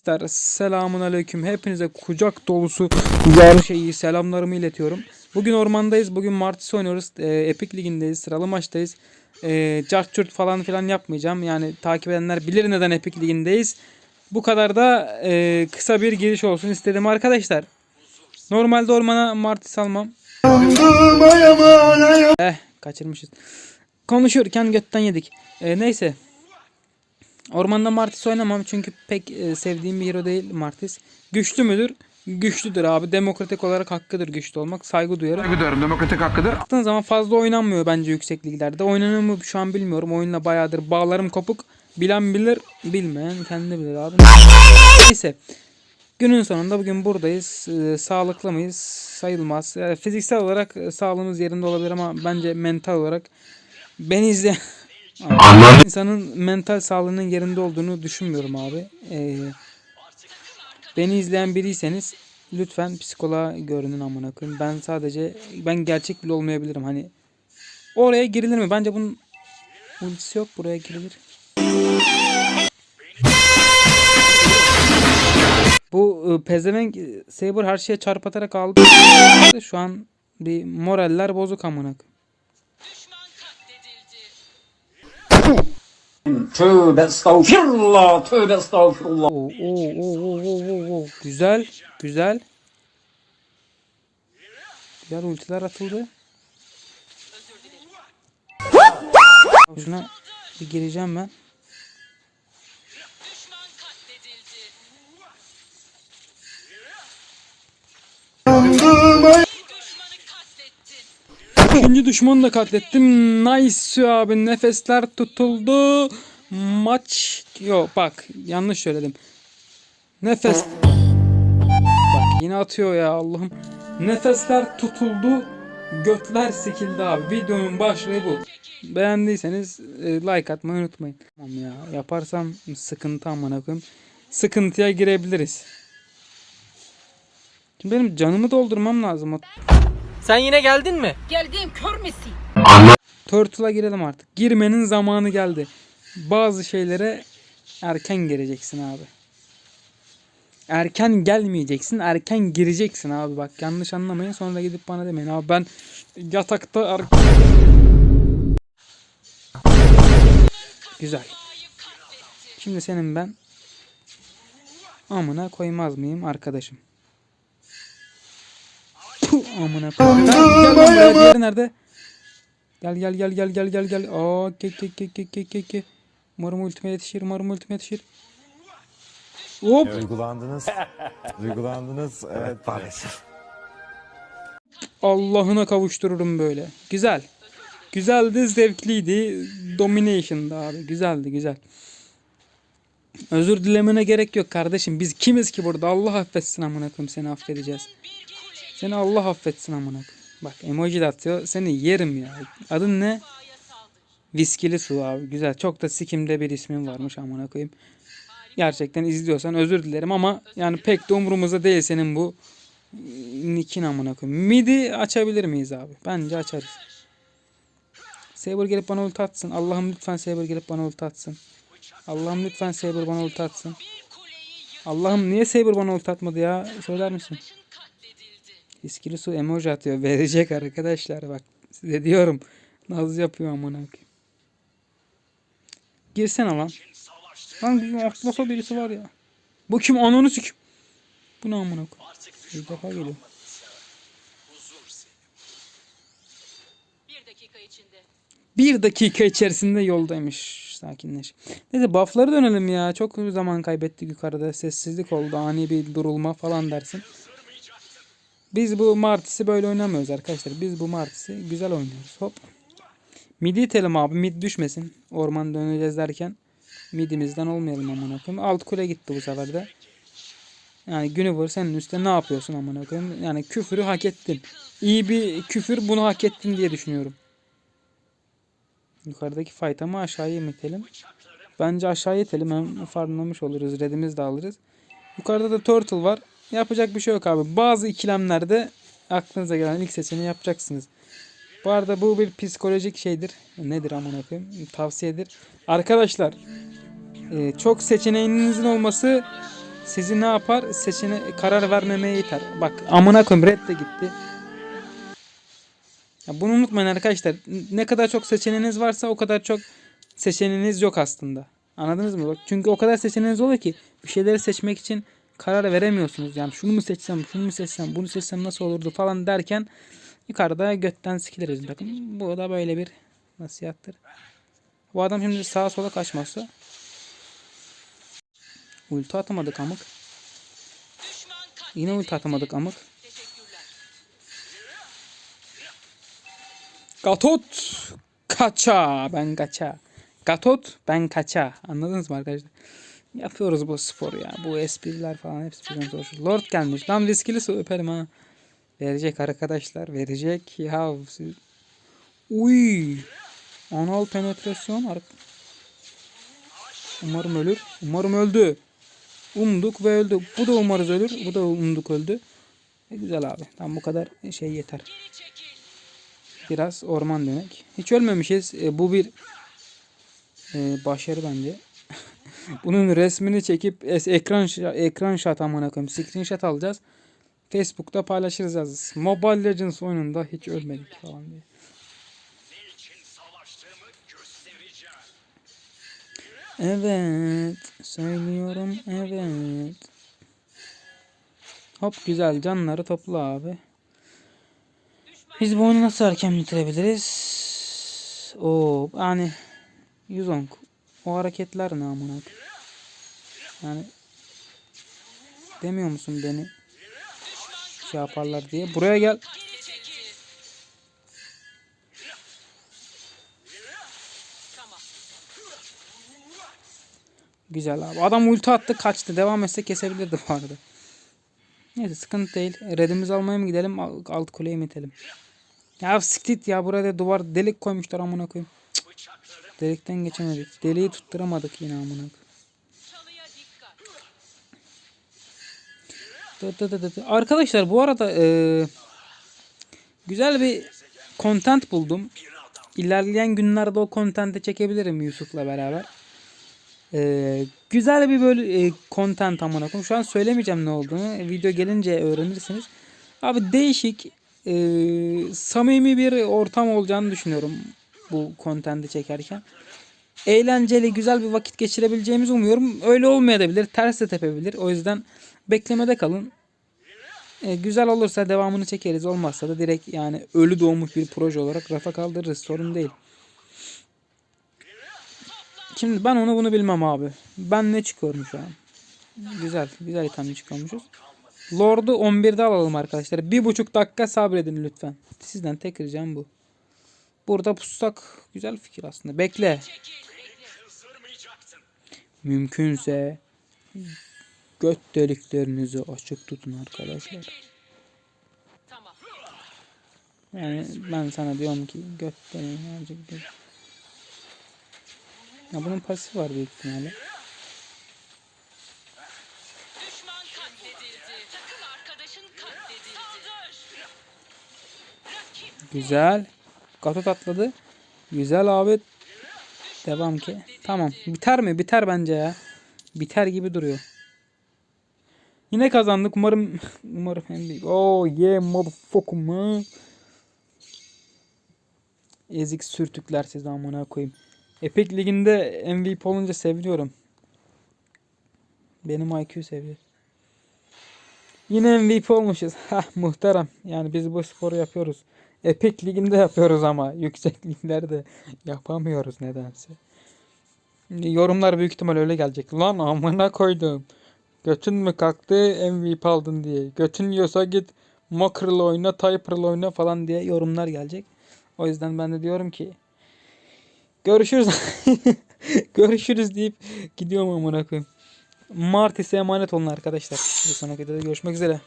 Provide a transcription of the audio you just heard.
Arkadaşlar selamun aleyküm. Hepinize kucak dolusu güzel şeyi selamlarımı iletiyorum. Bugün ormandayız. Bugün Martis oynuyoruz. Ee, Epic Ligi'ndeyiz. Sıralı maçtayız. Ee, Cart falan filan yapmayacağım. Yani takip edenler bilir neden Epic Ligi'ndeyiz. Bu kadar da e, kısa bir giriş olsun istedim arkadaşlar. Normalde ormana Martis almam. Eh kaçırmışız. Konuşurken götten yedik. Ee, neyse. Ormanda Martis oynamam çünkü pek e, sevdiğim bir hero değil Martis. Güçlü müdür? Güçlüdür abi. Demokratik olarak hakkıdır güçlü olmak. Saygı duyarım. Saygı duyarım. Demokratik hakkıdır. Baktığın zaman fazla oynanmıyor bence yüksek liglerde. Oynanıyor mu şu an bilmiyorum. Oyunla bayağıdır bağlarım kopuk. Bilen bilir, bilmeyen kendi bilir abi. Neyse. Günün sonunda bugün buradayız. Ee, sağlıklı mıyız? Sayılmaz. Yani fiziksel olarak e, sağlığımız yerinde olabilir ama bence mental olarak beni izleyen insanın mental sağlığının yerinde olduğunu düşünmüyorum abi. Ee, beni izleyen biriyseniz lütfen psikoloğa görünün amına koyayım. Ben sadece ben gerçek bile olmayabilirim hani. Oraya girilir mi? Bence bunun ultisi yok. Buraya girilir. Bu e, pezevenk Saber her şeye çarp atarak aldı. Şu an bir moraller bozuk amına koyayım. Tövbe estağfirullah, tövbe estağfirullah. Oo, oo, oo, oo, oo, oo. Güzel, güzel. Güzel ultiler atıldı. Şuna bir gireceğim ben. İkinci düşmanı da katlettim. Nice abi. Nefesler tutuldu. Maç... Yok bak yanlış söyledim. Nefes... Bak yine atıyor ya Allah'ım. Nefesler tutuldu. Götler sikildi abi. Videonun başlığı bu. Beğendiyseniz e, like atmayı unutmayın. Tamam ya yaparsam sıkıntı amına koyayım. Sıkıntıya girebiliriz. Şimdi benim canımı doldurmam lazım. Sen yine geldin mi? Geldiğim kör müsün? Turtle'a girelim artık. Girmenin zamanı geldi. Bazı şeylere erken gireceksin abi. Erken gelmeyeceksin, erken gireceksin abi. Bak yanlış anlamayın sonra gidip bana demeyin. Abi ben yatakta er... Güzel. Şimdi senin ben amına koymaz mıyım arkadaşım? Amına koyayım. Gel, gel lan buraya. Diğeri nerede? Gel gel gel gel gel gel gel. Aa ke ke ke ke ke ke ke. Umarım ultime yetişir. Umarım ultime yetişir. Hop. Duygulandınız. Duygulandınız. Evet maalesef. Allah'ına kavuştururum böyle. Güzel. Güzeldi, zevkliydi. Domination'dı abi. Güzeldi, güzel. Özür dilemene gerek yok kardeşim. Biz kimiz ki burada? Allah affetsin amına koyayım seni affedeceğiz. Seni Allah affetsin amına. Bak emoji de atıyor. Seni yerim ya. Adın ne? Viskili su abi. Güzel. Çok da sikimde bir ismin varmış amına koyayım. Gerçekten izliyorsan özür dilerim ama yani pek de umurumuzda değil senin bu Nick'in amına koyayım. Midi açabilir miyiz abi? Bence açarız. Saber gelip bana ulti atsın. Allah'ım lütfen Saber gelip bana ulti atsın. Allah'ım lütfen Saber bana ulti atsın. Allah'ım niye Saber bana ulti atmadı ya? Söyler misin? İskili su emoji atıyor. Verecek arkadaşlar bak. Size diyorum. Naz yapıyor amına. Girsene lan. Lan bir atlasa birisi var ya. Bu kim ananı sikim. Bu ne amına. Bir defa geliyor. Bir dakika içinde. Bir dakika içerisinde yoldaymış. Sakinleş. Neyse buff'lara dönelim ya. Çok zaman kaybettik yukarıda. Sessizlik oldu. Ani bir durulma falan dersin. Biz bu Martis'i böyle oynamıyoruz arkadaşlar. Biz bu Martis'i güzel oynuyoruz. Hop. Midi itelim abi. Mid düşmesin. Orman döneceğiz derken. Midimizden olmayalım amına koyayım. Alt kule gitti bu sefer de. Yani Güniver senin üstte ne yapıyorsun amına koyayım? Yani küfürü hak ettin. İyi bir küfür bunu hak ettin diye düşünüyorum. Yukarıdaki fight'a mı aşağıya mı itelim? Bence aşağıya itelim. Hem farmlamış oluruz. Redimizi de alırız. Yukarıda da turtle var. Yapacak bir şey yok abi. Bazı ikilemlerde aklınıza gelen ilk seçeneği yapacaksınız. Bu arada bu bir psikolojik şeydir. Nedir amına koyayım? Tavsiyedir. Arkadaşlar e, çok seçeneğinizin olması sizi ne yapar? Seçene karar vermemeye iter. Bak amına koyayım red de gitti. Ya bunu unutmayın arkadaşlar. Ne kadar çok seçeneğiniz varsa o kadar çok seçeneğiniz yok aslında. Anladınız mı? Çünkü o kadar seçeneğiniz oluyor ki bir şeyleri seçmek için karar veremiyorsunuz. Yani şunu mu seçsem, şunu mu seçsem, bunu seçsem nasıl olurdu falan derken yukarıda götten sikilir bizim takım. Bu da böyle bir nasihattır. Bu adam şimdi sağa sola kaçmazsa ulti atamadık amık. Yine ulti atamadık amık. Gatot kaça ben kaça. Gatot ben kaça. Anladınız mı arkadaşlar? Yapıyoruz bu spor ya. Bu espriler falan hepsi bizden zor. Lord gelmiş. Lan viskili su öperim ha. Verecek arkadaşlar. Verecek. Ya. Uy. Anal penetrasyon. ar- Umarım ölür. Umarım öldü. Umduk ve öldü. Bu da umarız ölür. Bu da umduk öldü. E, güzel abi. Tam bu kadar şey yeter. Biraz orman demek. Hiç ölmemişiz. E, bu bir e, başarı bence. Bunun resmini çekip ekran ekran shot amına koyayım. Screenshot alacağız. Facebook'ta paylaşırız yalnız. Mobile Legends oyununda hiç ölmedik falan diye. Evet. Söylüyorum evet. Hop güzel canları topla abi. Biz bu oyunu nasıl erken bitirebiliriz? O yani Yuzong o hareketler ne amına? Yani demiyor musun beni şey yaparlar diye. Buraya gel. Güzel abi. Adam ulti attı kaçtı. Devam etse kesebilirdi bu arada. Neyse sıkıntı değil. Redimizi almaya mı gidelim al- alt kuleye mi itelim? Ya siktit ya burada duvar delik koymuşlar amına koyayım. Cık. Delikten geçemedik. Deliği tutturamadık yine amına. Arkadaşlar bu arada eee, güzel bir content buldum. İlerleyen günlerde o content'i çekebilirim Yusuf'la beraber. Eee, güzel bir böyle e, content amına koyayım. Şu an söylemeyeceğim ne olduğunu. Video gelince öğrenirsiniz. Abi değişik e, samimi bir ortam olacağını düşünüyorum bu content'i çekerken. Eğlenceli, güzel bir vakit geçirebileceğimizi umuyorum. Öyle olmayabilir, ters de tepebilir. O yüzden beklemede kalın. E, güzel olursa devamını çekeriz. Olmazsa da direkt yani ölü doğmuş bir proje olarak rafa kaldırırız. Sorun değil. Şimdi ben onu bunu bilmem abi. Ben ne çıkıyorum şu an? Güzel. Güzel itemli çıkıyormuşuz. Lord'u 11'de alalım arkadaşlar. Bir buçuk dakika sabredin lütfen. Sizden tek ricam bu. Burada pussak güzel fikir aslında. Bekle. Mümkünse göt deliklerinizi açık tutun arkadaşlar. Yani ben sana diyorum ki göt deliğini azıcık dur. Ya bunun pasifi var büyük ihtimalle. Güzel. Gatot atladı. Güzel abi. Devam ki. Tamam. Biter mi? Biter bence ya. Biter gibi duruyor. Yine kazandık. Umarım umarım hem değil. Oh yeah motherfucker man. Ezik sürtükler siz amına koyayım. Epic Ligi'nde MVP olunca seviniyorum. Benim IQ seviyor. Yine MVP olmuşuz. Hah muhterem. Yani biz bu sporu yapıyoruz. Epic Ligi'nde yapıyoruz ama yüksek liglerde yapamıyoruz nedense. Yorumlar büyük ihtimal öyle gelecek. Lan amına koydum. Götün mü kalktı MVP aldın diye. Götün yiyorsa git Makrel oyna, Typer'la oyna falan diye yorumlar gelecek. O yüzden ben de diyorum ki görüşürüz. görüşürüz deyip gidiyorum amına koyayım. Martis'e emanet olun arkadaşlar. Bir sonraki videoda görüşmek üzere.